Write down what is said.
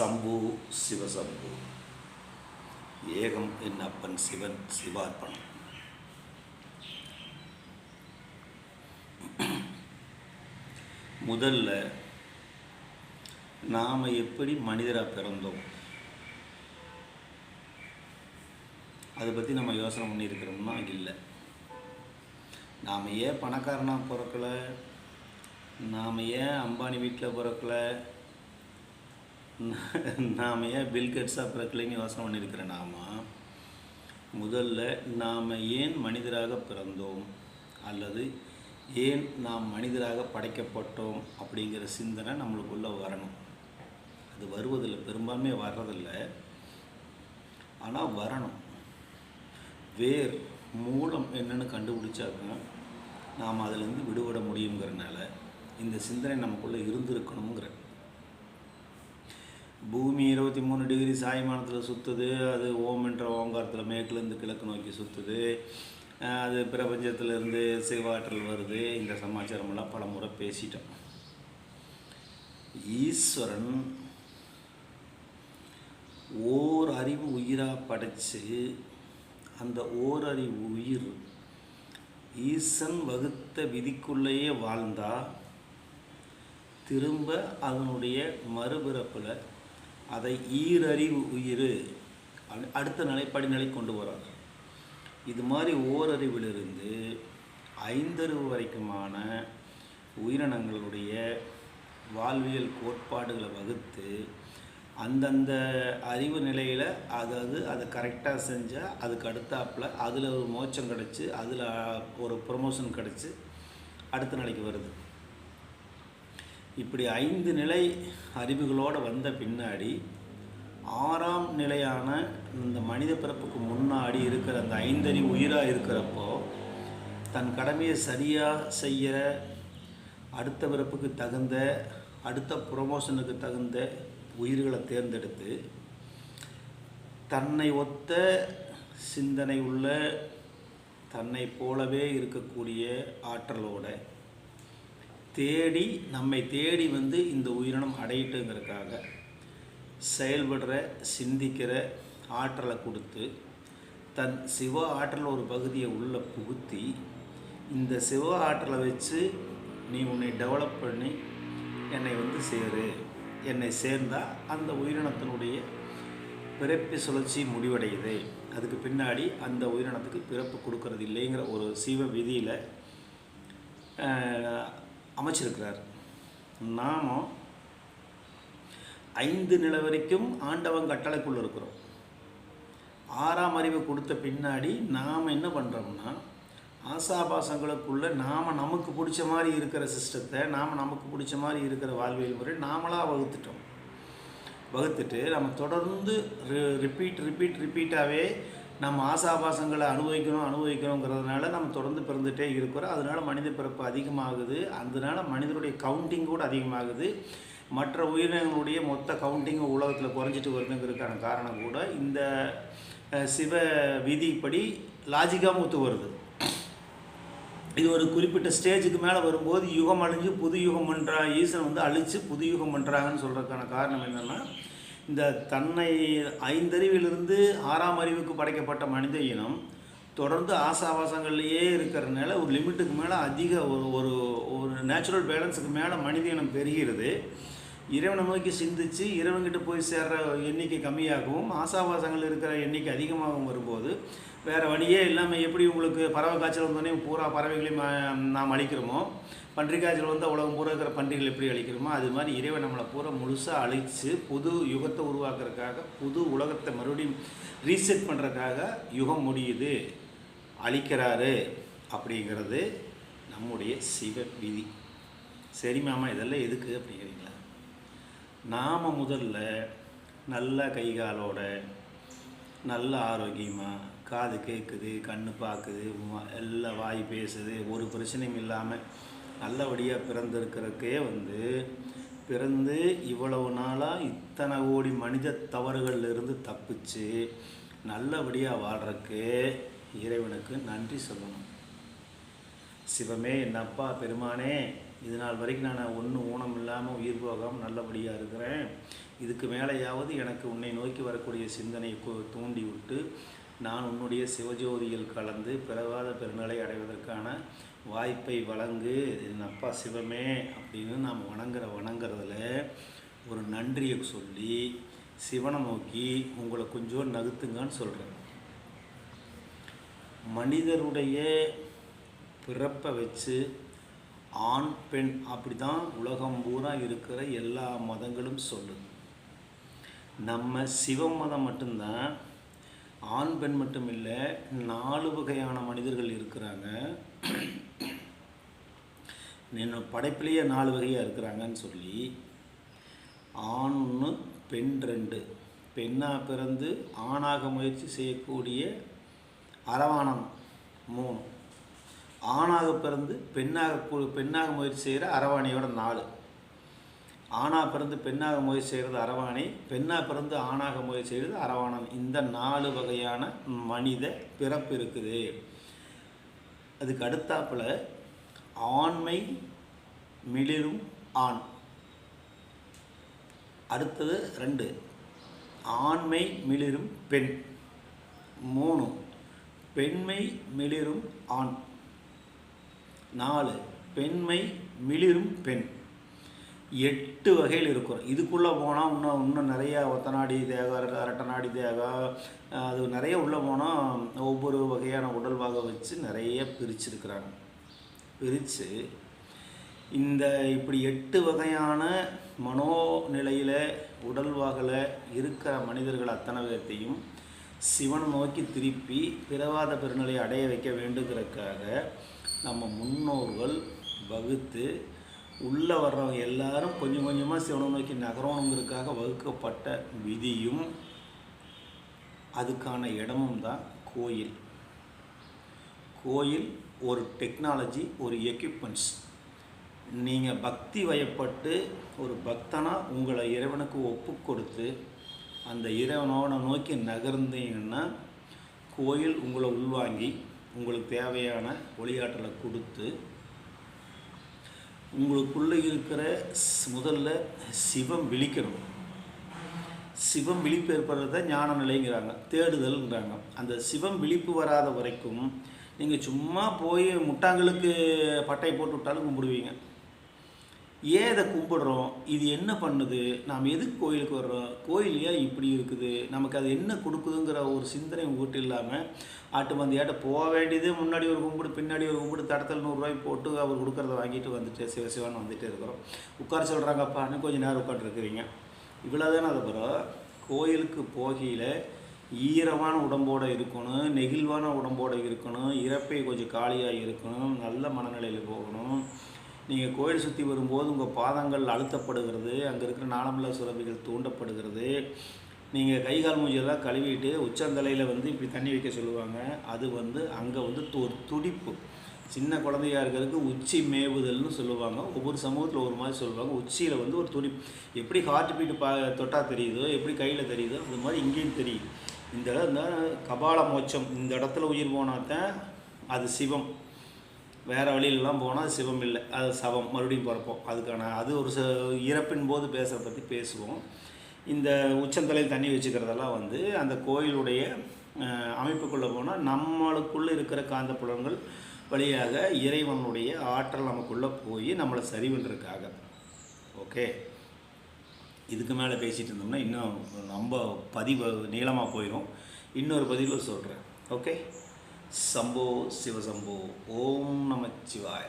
சம்பு சிவசம்பு ஏகம் என் அப்பன் சிவன் சிவார்ப்பணம். முதல்ல நாம் எப்படி மனிதராக பிறந்தோம்? அதை பற்றி நம்ம யோசனை பண்ணியிருக்கிறோம்னா இல்லை. நாம் ஏன் பணக்காரனாக பிறக்கலை? நாம் ஏன் அம்பானி வீட்டில் பிறக்கலை? நாம் ஏன் பில்கெட்ஸாக பிறக்கலைன்னு யோசனை பண்ணியிருக்கிறேன் நாம? முதல்ல நாம் ஏன் மனிதராக பிறந்தோம்? அல்லது ஏன் நாம் மனிதராக படைக்கப்பட்டோம்? அப்படிங்கிற சிந்தனை நம்மளுக்குள்ளே வரணும். அது வருவதில்லை பெரும்பான்மை வர்றதில்லை. ஆனால் வரணும். வேர் மூலம் என்னென்னு கண்டுபிடிச்சாக்க நாம் அதிலேருந்து விடுபட முடியுங்கிறனால இந்த சிந்தனை நமக்குள்ளே இருந்திருக்கணுங்கிற பூமி இருபத்தி மூணு டிகிரி சாய்மானத்தில் சுற்றுது அது ஓம் என்ற ஓங்காரத்தில் மேற்குலேருந்து கிழக்கு நோக்கி சுற்றுது அது பிரபஞ்சத்திலேருந்து சிவாற்றல் வருது. இந்த சமாச்சாரமெல்லாம் பல முறை பேசிட்டோம். ஈஸ்வரன் ஓர் அறிவு உயிராக படைச்சு அந்த ஓர் அறிவு உயிர் ஈசன் வகுத்த விதிக்குள்ளேயே வாழ்ந்தா திரும்ப அதனுடைய மறுபிறப்பில் அதை ஈரறிவு உயிர் அடுத்த நிலை படிநிலை கொண்டு வராங்க இது மாதிரி ஓரறிவிலிருந்து ஐந்தறிவு வரைக்குமான உயிரினங்களுடைய வாழ்வியல் கோட்பாடுகளை வகுத்து அந்தந்த அறிவு நிலையில் அதாவது அதை கரெக்டாக செஞ்சால் அதுக்கு அடுத்தாப்பில் அதில் ஒரு மோட்சம் கிடச்சி அதில் ஒரு ப்ரொமோஷன் கிடச்சி அடுத்த நிலைக்கு வருது. இப்படி ஐந்து நிலை அறிவுகளோடு வந்த பின்னாடி ஆறாம் நிலையான இந்த மனித பிறப்புக்கு முன்னாடி இருக்கிற அந்த ஐந்தறி உயிராக இருக்கிறப்போ தன் கடமையை சரியாக செய்கிற அடுத்த பிறப்புக்கு தகுந்த அடுத்த ப்ரொமோஷனுக்கு தகுந்த உயிர்களை தேர்ந்தெடுத்து தன்னை ஒத்த சிந்தனை உள்ள தன்னை போலவே இருக்கக்கூடிய ஆற்றலோட தேடி நம்மை தேடி வந்து இந்த உயிரினம் அடையிட்டுங்கிறதுக்காக செயல்படுற சிந்திக்கிற ஆற்றலை கொடுத்து தன் சிவ ஆற்றல் ஒரு பகுதியை உள்ளே புகுத்தி இந்த சிவ ஆற்றலை வச்சு நீ உன்னை டெவலப் பண்ணி என்னை வந்து சேரு. என்னை சேர்ந்தால் அந்த உயிரினத்தினுடைய பிறப்பு சுழற்சி முடிவடையுது. அதுக்கு பின்னாடி அந்த உயிரினத்துக்கு பிறப்பு கொடுக்கறது இல்லைங்கிற ஒரு சிவ விதியில் அமைச்சிருக்கிறார். நாம் ஐந்து நில வரைக்கும் ஆண்டவன் கட்டளைக்குள்ளே இருக்கிறோம். ஆறாம் அறிவு கொடுத்த பின்னாடி நாம் என்ன பண்ணுறோம்னா ஆசாபாசங்களுக்குள்ளே நாம் நமக்கு பிடிச்ச மாதிரி இருக்கிற சிஸ்டத்தை நாம் நமக்கு பிடிச்ச மாதிரி இருக்கிற வாழ்வியல் முறை நாமளாக வகுத்துட்டோம். வகுத்துட்டு நம்ம தொடர்ந்து ரிப்பீட் ரிப்பீட் ரிப்பீட்டாகவே நம்ம ஆசாபாசங்களை அனுபவிக்கணும் அனுபவிக்கணுங்கிறதுனால நம்ம தொடர்ந்து பிறந்துகிட்டே இருக்கிறோம். அதனால் மனித பிறப்பு அதிகமாகுது. அதனால் மனிதனுடைய கவுண்டிங் கூட அதிகமாகுது. மற்ற உயிரினங்களுடைய மொத்த கவுண்டிங் உலகத்தில் குறைஞ்சிட்டு வருதுங்கிறதுக்கான காரணம் கூட இந்த சிவ விதிப்படி லாஜிக்காக ஒத்து வருது. இது ஒரு குறிப்பிட்ட ஸ்டேஜுக்கு மேலே வரும்போது யுகம் அழிஞ்சு புது யுகம் பண்ணுறா ஈசன் வந்து அழித்து புது யுகம் பண்ணுறாங்கன்னு சொல்கிறதுக்கான காரணம் என்னென்னா இந்த தன்னை ஐந்தறிவிலிருந்து ஆறாம் அறிவுக்கு படைக்கப்பட்ட மனித இனம் தொடர்ந்து ஆசாவாசங்கள்லேயே இருக்கிறதுனால ஒரு லிமிட்டுக்கு மேலே அதிக ஒரு ஒரு ஒரு நேச்சுரல் பேலன்ஸுக்கு மேலே மனித இனம் பெருகிறது இறைவனை நோக்கி சிந்தித்து இறைவன்கிட்ட போய் சேர்ற எண்ணிக்கை கம்மியாகவும் ஆசாவாசங்கள் இருக்கிற எண்ணிக்கை அதிகமாகவும் வரும்போது வேறு வழியே இல்லாமல் எப்படி உங்களுக்கு பறவை காய்ச்சல் வந்தோடனே பூரா பறவைகளையும் நாம் அழிக்கிறோமோ பன்றி காய்ச்சல் உலகம் பூரா இருக்கிற பன்றிகள் எப்படி அழிக்கிறோமோ அது மாதிரி இறைவன் நம்மளை பூரா முழுசாக அழித்து புது யுகத்தை உருவாக்குறதுக்காக புது உலகத்தை மறுபடியும் ரீசெட் பண்ணுறதுக்காக யுகம் முடியுது. அழிக்கிறாரு அப்படிங்கிறது நம்முடைய சிவ விதி சரி மாமா இதெல்லாம் எதுக்கு அப்படிங்கிறீங்களா? நாம் முதல்ல நல்ல கைகாலோட நல்ல ஆரோக்கியமாக காது கேட்குது கண் பார்க்குது எல்லாம் வாய் பேசுது ஒரு பிரச்சனையும் இல்லாமல் நல்லபடியாக பிறந்திருக்கிறதுக்கே வந்து பிறந்து இவ்வளவு நாளாக இத்தனை கோடி மனித தவறுகள்லேருந்து தப்பிச்சு நல்லபடியாக வாழ்கிறக்கு இறைவனுக்கு நன்றி சொல்லணும். சிவமே என்னப்பா பெருமானே இது நாள் வரைக்கும் நான் ஒன்றும் ஊனம் இல்லாமல் உயிர் போகாமல் நல்லபடியாக இருக்கிறேன். இதுக்கு மேலேயாவது எனக்கு உன்னை நோக்கி வரக்கூடிய சிந்தனை தூண்டி விட்டு நான் உன்னுடைய சிவஜோதியில் கலந்து பிறவாத பெருநிலை அடைவதற்கான வாய்ப்பை வழங்கு. என் அப்பா சிவமே அப்படின்னு நாம் வணங்குற வணங்குறதுல ஒரு நன்றியை சொல்லி சிவனை நோக்கி உங்களை கொஞ்சம் நகுத்துங்கன்னு சொல்கிறேன் மனிதருடைய பிறப்பை வச்சு ஆண் பெண் அப்படி தான் உலகம் பூரா இருக்கிற எல்லா மதங்களும் சொல்லுது. நம்ம சிவ மதம் மட்டும்தான் ஆண் பெண் மட்டும் இல்லை நாலு வகையான மனிதர்கள் இருக்கிறாங்க. என்னோட படைப்பிலேயே நாலு வகையாக இருக்கிறாங்கன்னு சொல்லி ஆண் ஒன்று பெண் ரெண்டு. பெண்ணாக பிறந்து ஆணாக முயற்சி செய்யக்கூடிய அரவாணம் மூணு. ஆணாக பிறந்து பெண்ணாக பெண்ணாக முயற்சி செய்கிற அரவாணியோட நாலு. ஆணாக பிறந்து பெண்ணாக முயற்சி செய்கிறது அரவாணி பெண்ணாக பிறந்து ஆணாக முயற்சி செய்கிறது அரவாணன். இந்த நாலு வகையான மனித பிறப்பு இருக்குது. அதுக்கு அடுத்தாப்புல ஆண்மை மிளிரும் ஆண். அடுத்தது ரெண்டு ஆண்மை மிளிரும் பெண். மூணு பெண்மை மிளிரும் ஆண். நாலு பெண்மை மிளிரும் பெண். எட்டு வகையில் இருக்கும் இதுக்குள்ளே போனால் இன்னும் இன்னும் நிறைய ஒத்தநாடி தேகம் அரட்டநாடி தேகம் அது நிறைய உள்ளே போனால் ஒவ்வொரு வகையான உடல் பாகம் வச்சு நிறைய பிரிச்சிருக்கிறாங்க. பிரித்து இந்த இப்படி எட்டு வகையான மனோநிலையில் உடல்வாகில் இருக்கிற மனிதர்கள் அத்தனை பேர்த்தையும் சிவன் நோக்கி திருப்பி பிறவாத பெருநிலை அடைய வைக்க வேண்டுங்கிறதுக்காக நம்ம முன்னோர்கள் வகுத்து உள்ளே வர்றவங்க எல்லாரும் கொஞ்சம் கொஞ்சமாக சிவனை நோக்கி நகரணுங்கிறதுக்காக வகுக்கப்பட்ட விதியும் அதுக்கான இடமும் தான் கோயில். கோயில் ஒரு டெக்னாலஜி ஒரு எக்யூப்மெண்ட்ஸ் நீங்கள் பக்தி வயப்பட்டு ஒரு பக்தனாக உங்களை இறைவனுக்கு ஒப்பு கொடுத்து அந்த இறைவனோட நோக்கி நகர்ந்தீங்கன்னா கோயில் உங்களை உள்வாங்கி உங்களுக்கு தேவையான ஒளியாற்றலை கொடுத்து உங்களுக்குள்ளே இருக்கிற ஸ்- முதல்ல சிவம் விழிக்கணும். சிவம் விழிப்பு ஏற்படுறத ஞான நிலைங்கிறாங்க தேடுதல்ங்கிறாங்க. அந்த சிவம் விழிப்பு வராத வரைக்கும் நீங்கள் சும்மா போய் முட்டாங்களுக்கு பட்டை போட்டு விட்டாலும் கும்பிடுவீங்க. ஏன் இதை கும்பிடுறோம்? இது என்ன பண்ணுது? நாம் எதுக்கு கோயிலுக்கு வர்றோம்? கோயில் ஏன் இப்படி இருக்குது? நமக்கு அது என்ன கொடுக்குதுங்கிற ஒரு சிந்தனை உங்கள்கிட்ட இல்லாமல் ஆட்டு மந்தியாட்ட போக வேண்டியது முன்னாடி ஒரு கும்பிடு பின்னாடி ஒரு கும்பிடு தடத்தில் நூறுரூவாய் போட்டு அவர் கொடுக்குறத வாங்கிட்டு வந்துட்டு சிவ சிவான்னு வந்துட்டே இருக்கிறோம். உட்கார சொல்கிறாங்கப்பான்னு கொஞ்சம் நேரம் உட்காந்துருக்குறீங்க இவ்வளோதானே அது பிறகு கோயிலுக்கு போகையில் ஈரமான உடம்போடு இருக்கணும் நெகிழ்வான உடம்போடு இருக்கணும் இறப்பை கொஞ்சம் காலியாக இருக்கணும் நல்ல மனநிலையில் போகணும். நீங்கள் கோயில் சுற்றி வரும்போது உங்கள் பாதங்கள் அழுத்தப்படுகிறது அங்கே இருக்கிற நாளமில்லா சுரபிகள் தூண்டப்படுகிறது. நீங்கள் கை கால் மூஞ்சியெல்லாம் கழுவிட்டு உச்சந்தலையில் வந்து இப்படி தண்ணி வைக்க சொல்லுவாங்க. அது வந்து அங்கே வந்து து- ஒரு துடிப்பு. சின்ன குழந்தையா இருக்கிறதுக்கு உச்சி மேவுதல்னு சொல்லுவாங்க. ஒவ்வொரு சமூகத்தில் ஒரு மாதிரி சொல்லுவாங்க. உச்சியில் வந்து ஒரு துடிப்பு. எப்படி ஹார்ட் பீட் பா தொட்டால் தெரியுதோ எப்படி கையில் தெரியுதோ அது மாதிரி இங்கேயும் தெரியும். இந்த இடம் இந்த கபால மோட்சம். இந்த இடத்துல உயிர் போனால் தான் அது சிவம். வேறு வழியிலலாம் போனால் சிவம் இல்லை. அது சவம். மறுபடியும் பிறப்போம். அதுக்கான அது ஒரு ச இறப்பின் போது பேசுகிறத பற்றி பேசுவோம். இந்த உச்சந்தலையில் தண்ணி வச்சுக்கிறதெல்லாம் வந்து அந்த கோயிலுடைய அமைப்புக்குள்ளே போனால் நம்மளுக்குள்ளே இருக்கிற காந்த புலன்கள் வழியாக இறைவனுடைய ஆற்றல் நமக்குள்ளே போய் நம்மளை சரி ஓகே? இதுக்கு மேலே பேசிகிட்டு இருந்தோம்னா இன்னும் ரொம்ப பதிவு நீளமாக போயிடும் இன்னொரு பதிவில் சொல்கிறேன் ஓகே? சம்போ சிவசம்போ ஓம் நமச்சிவாய.